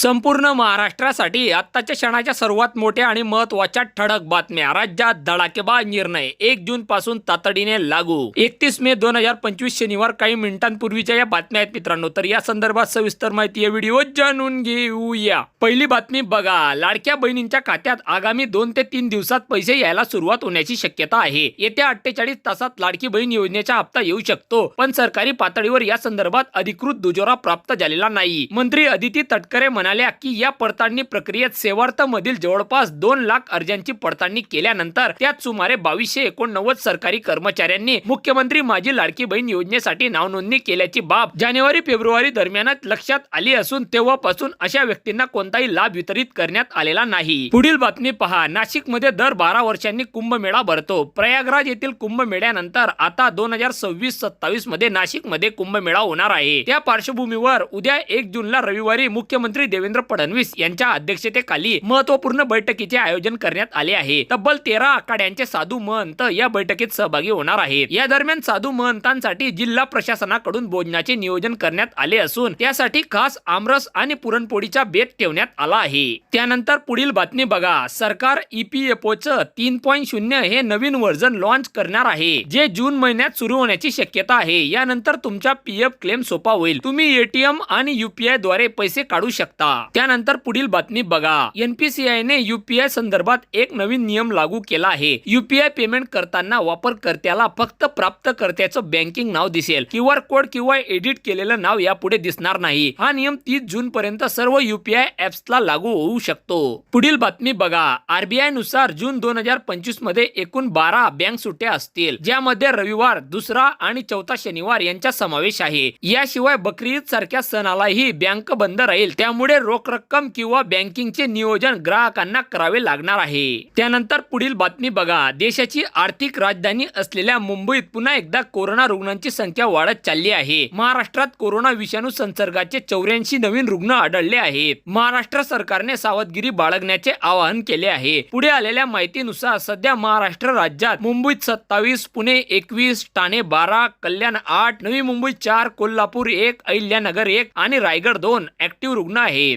संपूर्ण महाराष्ट्रासाठी आत्ताच्या क्षणाच्या सर्वात मोठ्या आणि महत्त्वाच्या ठळक बातम्या. राज्यात धडाकेबाज निर्णय. एक जून पासून तातडीने लागू. एकतीस मे दोन हजार पंचवीस शनिवार काही मिनिटांपूर्वीच्या या बातम्या आहेत मित्रांनो. तर या संदर्भात सविस्तर माहिती या व्हिडिओ जाणून घेऊया. पहिली बातमी बघा. लाडक्या बहिणींच्या खात्यात आगामी दोन ते तीन दिवसात पैसे यायला सुरुवात होण्याची शक्यता आहे. येत्या अठ्ठेचाळीस तासात लाडकी बहीण योजनेचा हप्ता येऊ शकतो. पण सरकारी पातळीवर या संदर्भात अधिकृत दुजोरा प्राप्त झालेला नाही. मंत्री अदिती तटकरे म्हणाल्या की या पडताळणी प्रक्रियेत सेवार्थ मधील जवळपास दोन लाख अर्जांची पडताळणी केल्यानंतर त्यात सुमारे बावीसशे एकोणनव्वद सरकारी कर्मचाऱ्यांनी मुख्यमंत्री माझी लाडकी बहीण योजनेसाठी नावनोंदणी केल्याची बाब जानेवारी फेब्रुवारी दरम्यान लक्षात आली असून तेव्हापासून अशा व्यक्तींना कोणताही लाभ वितरित करण्यात आलेला नाही. पुढील बातमी पहा. नाशिकमध्ये दर बारा वर्षांनी कुंभमेळा भरतो. प्रयागराज येथील कुंभमेळ्यानंतर आता दोन हजार सव्वीस सत्तावीसमध्ये नाशिकमध्ये कुंभमेळा होणार आहे. त्या पार्श्वभूमीवर उद्या एक जूनला रविवारी मुख्यमंत्री देवेंद्र फडणवीस यांच्या अध्यक्षतेखाली महत्त्वपूर्ण बैठकीचे आयोजन करण्यात आले आहे. तब्बल तेरा आखाड्यांचे साधू महंत या बैठकीत सहभागी होणार आहेत. या दरम्यान साधू महंतांसाठी जिल्हा प्रशासनाकडून भोजनाचे नियोजन करण्यात आले असून त्यासाठी खास आमरस आणि पुरणपोळीचा बेत ठेवण्यात आला आहे. त्यानंतर पुढील बातमी बघा. सरकार ईपीएफओ च तीन पॉईंट शून्य हे नवीन व्हर्जन लॉन्च करणार आहे जे जून महिन्यात सुरू होण्याची शक्यता आहे. यानंतर तुमचा पीएफ क्लेम सोपा होईल. तुम्ही एटीएम आणि युपीआयद्वारे पैसे काढू शकता. त्यानंतर पुढील बातमी बघा. एनपीसीआय ने युपीआय संदर्भात एक नवीन नियम लागू केला आहे. युपीआय पेमेंट करताना वापरकर्त्याला फक्त प्राप्तकर्त्याचं बँकिंग नाव दिसेल. क्यू आर कोड किंवा एडिट केलेलं नाव यापुढे दिसणार नाही. हा नियम तीस जून पर्यंत सर्व युपीआय ऍप्सला लागू होऊ शकतो. पुढील बातमी बघा. आरबीआयनुसार जून दोन हजार पंचवीसमध्ये एकूण बारा बँक सुट्ट्या असतील ज्यामध्ये रविवार दुसरा आणि चौथा शनिवार यांचा समावेश आहे. याशिवाय बकरी ईद सारख्या सणालाही बँक बंद राहील. त्यामुळे रोख रक्कम किंवा बँकिंगचे नियोजन ग्राहकांना करावे लागणार आहे. त्यानंतर पुढील बातमी बघा. देशाची आर्थिक राजधानी असलेल्या मुंबईत पुन्हा एकदा कोरोना रुग्णांची संख्या वाढत चालली आहे. महाराष्ट्रात कोरोना विषाणू संसर्गाचे चौऱ्याऐंशी नवीन रुग्ण आढळले आहेत. महाराष्ट्र सरकारने सावधगिरी बाळगण्याचे आवाहन केले आहे. पुढे आलेल्या माहितीनुसार सध्या महाराष्ट्र राज्यात मुंबईत सत्तावीस पुणे एकवीस ठाणे बारा कल्याण आठ नवी मुंबई चार कोल्हापूर एक अहिल्यानगर एक आणि रायगड दोन ऍक्टिव्ह रुग्ण आहे